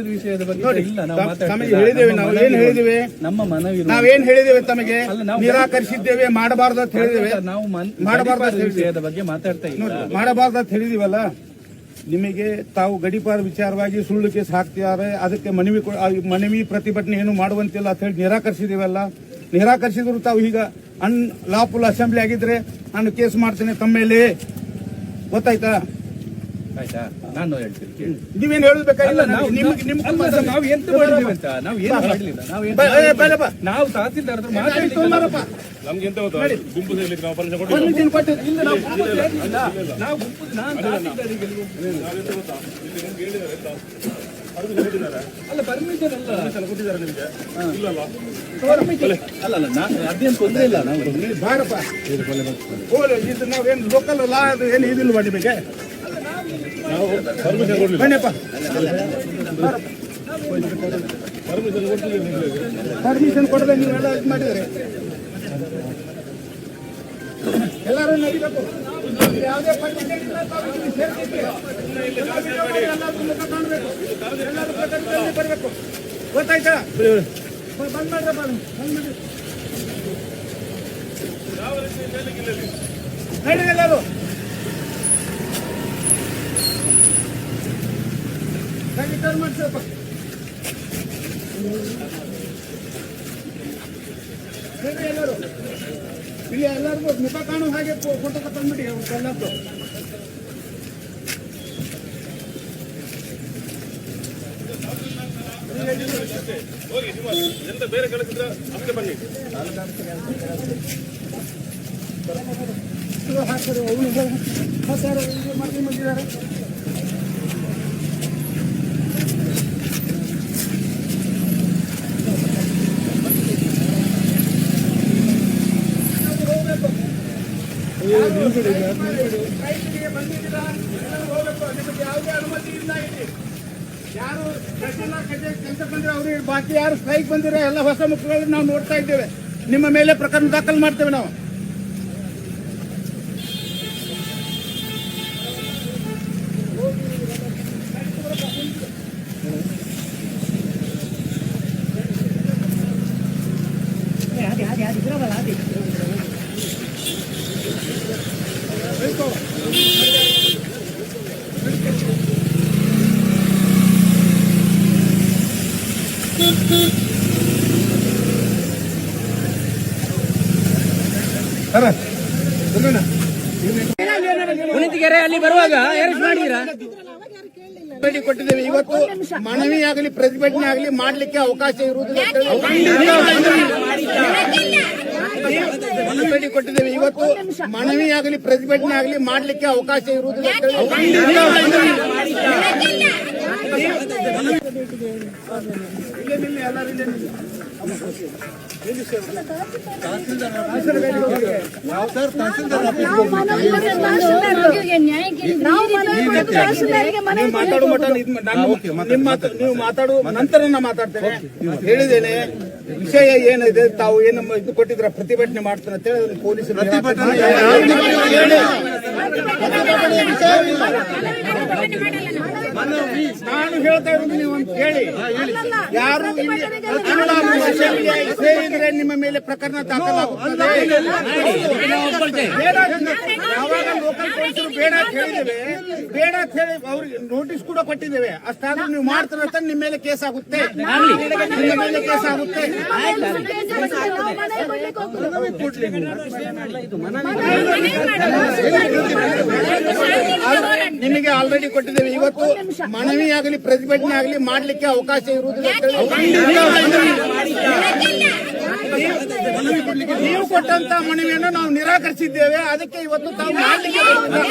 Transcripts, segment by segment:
ವಿಷಯದ ಬಗ್ಗೆ ನೋಡಿ ಇಲ್ಲ ನಾವು ಮಾತಾಡ್ತಿಲ್ಲ. ನಮ್ಮ ನಾವು ಮನವಿ ಏನ್ ಹೇಳಿದ್ದೇವೆ? ನಮ್ಮ ಮನವಿ ಇರುವುದು- ನಾವೇನ್ ಹೇಳಿದ್ದೇವೆ ತಮಗೆ? ಅಲ್ಲ, ನಾವು- ನಿರಾಕರಿಸಿದ್ದೇವೆ ಮಾಡಬಾರ್ದು ಅಂತ ಹೇಳಿದ್ದೇವೆ. ನಾವು ಮನ್- ಮಾಡಬಾರ್ದು ಅಂತ ಹೇಳಿದ ಹೇಳಿದ್ದೇವೆ. ವಿಷಯದ ಬಗ್ಗೆ ಮಾತಾಡ್ತಾ ಇಲ್ಲ. ನೋಡಿ ಮಾಡಬಾರ್ದು ಅಂತ ಹೇಳಿದೀವಲ್ಲ ನಿಮಗೆ ತಾವು ಗಡಿಪಾರ ವಿಚಾರವಾಗಿ ಸುಳ್ಳು ಕೇಸ್ ಹಾಕ್ತಿದ್ದಾರೆ ಅದಕ್ಕೆ ಮನವಿ ಕೊ- ಆ ಮನವಿ ಪ್ರತಿಭಟನೆ ಏನು ಮಾಡುವಂತಿಲ್ಲ ಅಂತ ಹೇಳಿ ನಿರಾಕರಿಸಿದೀವಲ್ಲ ನಿರಾಕರಿಸಿದ್ರು ತಾವು ಈಗ ಅನ್ ಲಾಫುಲ್ ಅಸೆಂಬ್ಲಿ ಆಗಿದ್ರೆ ನಾನು ಕೇಸ್ ಮಾಡ್ತೇನೆ ತಮ್ಮ ಮೇಲೆ. ಗೊತ್ತಾಯ್ತಾ? ಆಯ್ತಾ? ನಾನು ಹೇಳ್ತೀನಿ ಕೇಳಿ. ನೀವೇನು ಹೇಳಬೇಕಾಗಿಲ್ಲ? ಅಲ್ಲ, ನಾವು ನಿಮ್ಗೆ ನಿಮ್ಗೆ ನಾವು ಎಂತ ಮಾಡಿದ್ದೀವಿ ಅಂತ? ನಾವು ಏನು ಮಾಡಲಿಲ್ಲ ನಾವು ಏನು ಬಾ- ಬಾ- ಬಾ. ನಾವು ತಹಸೀಲ್ದಾರ್ ಹತ್ರ. ನಮ್ಗೆ ಎಂತ ಗೊತ್ತಾ? ಗುಂಪು ಸೇರ್ಲಿಕ್ಕೆ ನಾವು ಒಂದು ಇಲ್ಲ ನಾವು ಗುಂಪು. ನಾವು ಗುಂಪು ನಾನು ತಹಸೀಲ್ದಾರಿಗೆ ಅಲ್ಲ ಪರ್ಮಿಷನ್ ಅಲ್ಲ. ಕೊಟ್ಟಿದ್ದಾರೆ ನಿಮ್ಗೆ. ಇಲ್ಲಲ್ಲ ಅಲ್ಲ. ಅಲ್ಲ ನಾನು ಅದೇನು ತೊಂದರೆ ಇಲ್ಲ ನಾವು ಬಾರಪ್ಪ. ನಾವೇನು ಲೋಕಲ್ ಲಾ ಅದು ಏನು ಇದಿಲ್ವಾ ನಿಮಗೆ? ಪರ್ಮಿಷನ್ ಪರ್ಮಿಷನ್ ಪರ್ಮಿಷನ್ ಕೊಡದೆ ನೀವೆಲ್ಲ ಇದು ಮಾಡಿದ್ರೆ? ಎಲ್ಲರೂ ನಡಿಬೇಕು ಯಾವುದೇ permission ಇಲ್ಲ. ಎಲ್ಲರೂ ಬರಬೇಕು. ಗೊತ್ತಾಯ್ತಾ? ಬಂದ್ ಮಾಡ್ರಪ್ಪ ಬಂದ್ ಎಲ್ಲರೂ. ಟರ್ನ್ ಮಾಡ್ಸಪ್ಪ ಎಲ್ಲರೂ ಇಲ್ಲಿ ಎಲ್ಲರಿಗೂ ಮುಖ ಕಾಣೋ ಹಾಗೆ ಫೋಟೋ ತಗೊಂಡ್ಬಿಡಿ ಎಲ್ಲದ್ದು ಹೋಗಿ ನಿಮ್ಮ ಎಂತ ಬೇರೆ ಕೆಲಸ ಇದ್ರೆ ಅಷ್ಟೇ ಬನ್ನಿ ಹಾಕ್ತಾರೆ ಅವನು ಸರ್ ಇದು ಮಾಡಿ ಬಂದಿದ್ದಾರೆ ರೈತರಿಗೆ ಬಂದಿದ್ದೀರಾ ಎಲ್ಲರೂ ಹೋಗ್ಬೇಕು ನಿಮಗೆ ಯಾವುದೇ ಅನುಮತಿ ಇಲ್ಲ ಇಲ್ಲಿ ಯಾರು ಕೆಲಸ ಬಂದ್ರೆ ಅವ್ರಿಗೆ ಬಾಕಿ ಯಾರು ಸ್ಟ್ರೈಕ್ ಬಂದಿರೋ ಎಲ್ಲ ಹೊಸ ಮುಖಗಳನ್ನು ನಾವು ನೋಡ್ತಾ ಇದ್ದೇವೆ ನಿಮ್ಮ ಮೇಲೆ ಪ್ರಕರಣ ದಾಖಲು ಮಾಡ್ತೇವೆ ನಾವು ಉಳಿತಿಗೆರೆ ಅಲ್ಲಿ ಬರುವಾಗ ಅರೆಸ್ಟ್ ಮಾಡಿದ್ದೀರಾ? ಭೇಟಿ ಕೊಟ್ಟಿದ್ದೇವೆ. ಇವತ್ತು ಮನವಿ ಆಗಲಿ ಪ್ರತಿಭಟನೆ ಆಗಲಿ ಮಾಡ್ಲಿಕ್ಕೆ ಅವಕಾಶ ಇರುವುದಿಲ್ಲ ಅಂತ ಹೇಳಿ. ಒಂದು ಭೇಟಿ ಕೊಟ್ಟಿದ್ದೇವೆ. ಇವತ್ತು ಮನವಿ ಆಗಲಿ ಪ್ರತಿಭಟನೆ ಆಗಲಿ ಮಾಡಲಿಕ್ಕೆ ಅವಕಾಶ ಇರುವುದಿಲ್ಲ ಮಾತಾಡೋ ಮಟ್ಟ ನಿಮ್ಮ ಮಾತು- ನೀವು ಮಾತಾಡುವ ನಂತರ ನಾ ಮಾತಾಡ್ತೇನೆ. ಹೇಳಿದ್ದೇನೆ. ವಿಷಯ ಏನಿದೆ ತಾವು ಏನು ಇದು ಕೊಟ್ಟಿದ್ರ ಪ್ರತಿಭಟನೆ ಮಾಡ್ತಾರೆ ಅಂತ ಹೇಳಿ ಪೊಲೀಸರು ನಾನು ಹೇಳ್ತಾ ಇರೋದು ನೀವು ಒಂದು ಕೇಳಿ ಯಾರು ಅಸೆಂಬ್ಲಿ ಸೇರಿದ್ರೆ ನಿಮ್ಮ ಮೇಲೆ ಪ್ರಕರಣ ದಾಖಲಾಗುತ್ತದೆ ಯಾವಾಗ ಲೋಕಲ್ ಪೊಲೀಸರು ಬೇಡ ಅಂತ ಹೇಳಿದ್ದೇವೆ ಬೇಡ ಅಂತ ಹೇಳಿ ಅವ್ರಿಗೆ ನೋಟಿಸ್ ಕೂಡ ಕೊಟ್ಟಿದ್ದೇವೆ ಅಷ್ಟಾದ್ರೂ ನೀವು ಮಾಡ್ತಾರೆ ಅಂತ ನಿಮ್ಮ ಮೇಲೆ ಕೇಸ್ ಆಗುತ್ತೆ ನಿಮ್ಮ ಮೇಲೆ ಕೇಸ್ ಆಗುತ್ತೆ ನಿಮಗೆ ಆಲ್ರೆಡಿ ಕೊಟ್ಟಿದ್ದೇವೆ. ಇವತ್ತು ಮನವಿ ಆಗಲಿ ಪ್ರತಿಭಟನೆ ಆಗಲಿ ಮಾಡಲಿಕ್ಕೆ ಅವಕಾಶ ಇರುವುದಿಲ್ಲ ನೀವು ಕೊಟ್ಟಂತ ಮನವಿಯನ್ನು ನಾವು ನಿರಾಕರಿಸಿದ್ದೇವೆ. ಅದಕ್ಕೆ ಇವತ್ತು ತಾವು ಮಾಡ್ಲಿಕ್ಕೆ ಬರುವುದಿಲ್ಲ.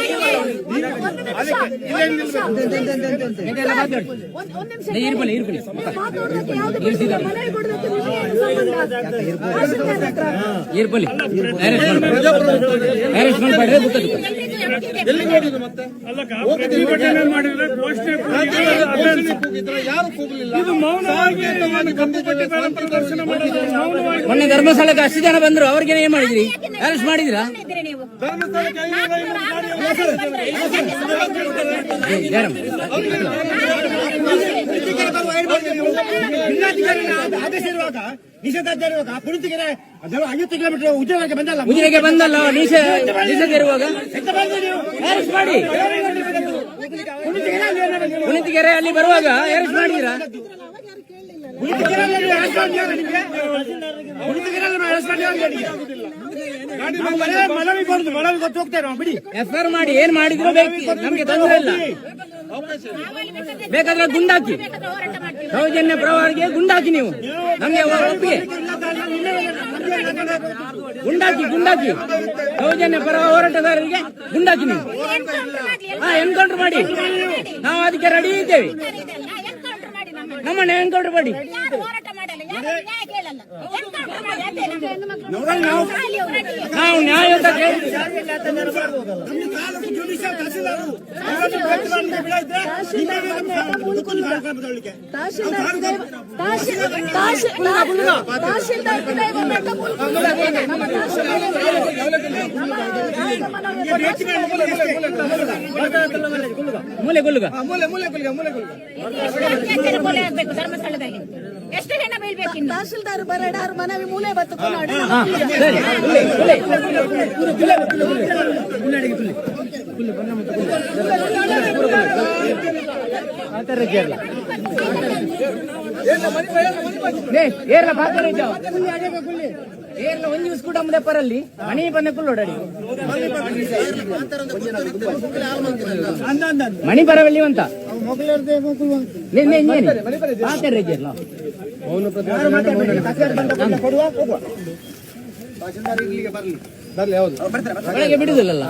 ಮೊನ್ನೆ ಧರ್ಮಸ್ಥಳಕ್ಕೆ ಅಷ್ಟು ಜನ ಬಂದ್ರು ಅವ್ರಿಗೆ ಏನ್ ಮಾಡಿದ್ರಿ? ಅರೆಸ್ಟ್ ಮಾಡಿದ್ರಾ? ಆದೇಶ ಇರುವಾಗ ನಿಷೇಧಾಜ್ಞೆ ಇರುವಾಗ ಪುಣಿತಿಗೆರೆ ಅದೆಲ್ಲ ಐವತ್ತು ಕಿಲೋಮೀಟರ್ ಉದ್ಯೋಗಕ್ಕೆ ಬಂದಲ್ಲ ಉಜಿರೆಗೆ ಬಂದಲ್ಲ ನಿಷೇಧ ನಿಷೇಧ ಇರುವಾಗ ಎಂತ ಮಾಡಿದ್ರಿ ನೀವು? ಅರೆಸ್ಟ್ ಮಾಡಿ ಪುಣಿತಿಗೆರೆ ಅಲ್ಲಿ ಏನಾದ್ರು ನೀವು? ಕುಣಿತಿಗೆರೆ ಅಲ್ಲಿ ಬರುವಾಗ ಅರೆಸ್ಟ್ ಮಾಡಿದ್ದೀರಾ ನೀವು arrest ನಿಮ್ಗೆ? arrest ನಿಮ್ಗೆ? ನಾವು ಬಿಡಿ ಎಫ್ ಆರ್ ಮಾಡಿ ಏನ್ ಮಾಡಿದ್ರು ಬೇಕು ನಮ್ಗೆ ತೊಂದರೆ ಇಲ್ಲ ಬೇಕಾದ್ರೆ ಗುಂಡಾಕಿ ಸೌಜನ್ಯ ಪ್ರವಾರಿಗೆ ಗುಂಡಾಕಿ ನೀವು. ನಮಗೆ ಒಪ್ಪಿಗೆ. ಗುಂಡಾಕಿ ಗುಂಡಾಕಿ. ಸೌಜನ್ಯ ಪರ ಹೋರಾಟಗಾರರಿಗೆ ಗುಂಡಾಕಿ ನೀವು. ಹಾ ಎನ್ಕೌಂಟರ್ ಮಾಡಿ. ನಾವು ಅದಕ್ಕೆ ರೆಡಿ ಇದ್ದೇವೆ. ನಮ್ಮನ್ನ ಎನ್ಕೌಂಟರ್ ಮಾಡಿ. ನಾವು ನ್ಯಾಯಯುತ ಕೇಳಿ ಮೂಲೆ ಗುಲ್ಗ ಧರ್ಮಸ್ಥಳದಲ್ಲಿ ಎಷ್ಟು ಹೆಣ ಬೀಳ್ಬೇಕು ಇನ್ನು ತಹಶೀಲ್ದಾರ್ ಬರಡಾರ್ ಮನವಿ ಮೂಲೆ ಬತ್ತು ಏರ್ಲ ಕುಲ್ಲೆ ಏರ್ಲ ಒಂದ್ ಕೂಡ ಮುಂದೆ ಪರಲ್ಲಿ ಮಣಿ ಬಂದ ಕುಲ್ಲೋಡಿ ಮಣಿ ಬರವಲ್ಲಿ ಅಂತ ನಿನ್ನೆ ಏರ್ಲ ಒಳಗೆ ಬಿಡುದಿಲ್ಲಲ್ಲ?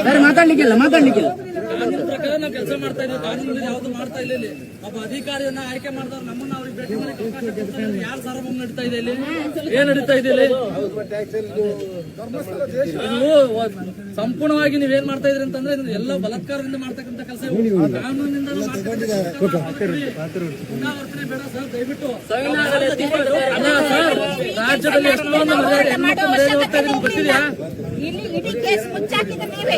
ಸರಿ ಮಾತಾಡ್ಲಿಕ್ಕಿಲ್ಲ ಮಾತಾಡ್ಲಿಕ್ಕಿಲ್ಲ. ಕೆಲಸ ಮಾಡ್ತಾ ಇದ್ದೀವಿ. ಕಾನೂನು ಯಾವ್ದು ಮಾಡ್ತಾ ಇಲ್ಲ ಇಲ್ಲಿ. ಒಬ್ಬ ಅಧಿಕಾರಿಯನ್ನ ಆಯ್ಕೆ ಮಾಡಿದವ್ರು ನಮ್ಮನ್ನ ಅವ್ರಿಗೆ ಭೇಟಿ ಮಾಡಿ ಯಾರು ಸಾರ್ವಭೌಮ ನಡೀತಾ ಇದೆ ಇಲ್ಲಿ? ಏನ್ ನಡೀತಾ ಇದೆ ಇಲ್ಲಿ? ಸಂಪೂರ್ಣವಾಗಿ ನೀವೇನ್ ಮಾಡ್ತಾ ಇದ್ರಿ ಅಂತಂದ್ರೆ ಎಲ್ಲ ಬಲತ್ಕಾರದಿಂದ ಮಾಡ್ತಕ್ಕಂಥ ಕೆಲಸ ದಯವಿಟ್ಟು. ರಾಜ್ಯದಲ್ಲಿ ಎಷ್ಟೊಂದು ಹೆಣ್ಮಕ್ಳು ಮರ್ಯಾದೆ ಹೋಗ್ತಾ ಇದ್ರೆ ಗೊತ್ತಿದೆಯಾ? ಇಲ್ಲಿ. ಇಡೀ ಕೇಸ್ ಮುಚ್ಚಾಕಿದ ನೀವೇ.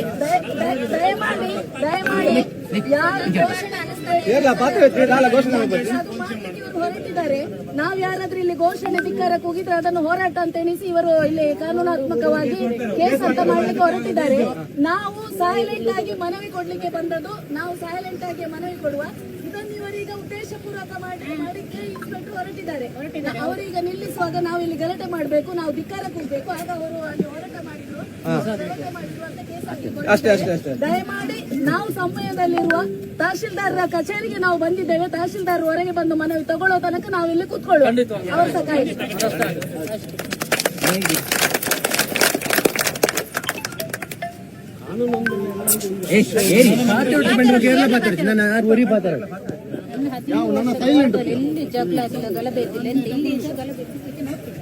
ದಯಮಾಡಿ ದಯಮಾಡಿ. ಯಾರು ಘೋಷಣೆ ಅನಿಸ್ತಾ ಇದೆ, ಇವರು ನಾವ್ ಯಾರಾದ್ರೂ ಇಲ್ಲಿ ಘೋಷಣೆ ಧಿಕ್ಕಾರ ಕೂಗಿದ್ರೆ ಅದನ್ನು ಹೋರಾಟ ಅಂತ ಎಣಿಸಿ ಇವರು ಇಲ್ಲಿ ಕಾನೂನಾತ್ಮಕವಾಗಿ ಕೇಸ್ ಅಂತ ಮಾಡ್ಲಿಕ್ಕೆ ಹೊರಟಿದ್ದಾರೆ. ನಾವು ಸೈಲೆಂಟ್ ಆಗಿ ಮನವಿ ಕೊಡ್ಲಿಕ್ಕೆ ಬಂದದ್ದು, ನಾವು ಸೈಲೆಂಟ್ ಆಗಿ ಮನವಿ ಕೊಡುವ ಇವರೀಗ ಉದ್ದೇಶಪೂರ್ವಕ ಮಾಡಿ ಮಾಡಿಕ್ಕೆ ಹೊರಟಿದ್ದಾರೆ. ಅವರೀಗ ನಿಲ್ಲಿಸುವಾಗ ನಾವು ಇಲ್ಲಿ ಗಲಾಟೆ ಮಾಡಬೇಕು ನಾವು ಧಿಕ್ಕಾರ ಹೋಗ್ಬೇಕು ಆಗ ಅವರು ಅಲ್ಲಿ ಹೋರಾಟ ಮಾಡಿದ್ರು. ಗಲಾಟೆ ಮಾಡಿದ್ರು ಅಂತ ಕೇಸ್ ಹಾಕಿಕೊಂಡು ದಯಮಾಡಿ ನಾವು ಸಮಯದಲ್ಲಿರುವ ತಹಶೀಲ್ದಾರರ ಕಚೇರಿಗೆ ನಾವು ಬಂದಿದ್ದೇವೆ. ತಹಶೀಲ್ದಾರ್ ಹೊರಗೆ ಬಂದು ಮನವಿ ತಗೊಳ್ಳೋ ತನಕ ನಾವು ಇಲ್ಲಿ ಕೂತ್ಕೊಳ್ಳೋಣ ಅವ್ರ ಸಹ ಜಗಳ ಆಗಿಲ್ಲ ಗಲಭೆ ಇದ್ದಿಲ್ಲ ಎಲ್ಲಿ ಗಲಭೆ ಇದ್ದಿದ್ದಕ್ಕೆ ನೋಡ್ತೀನಿ.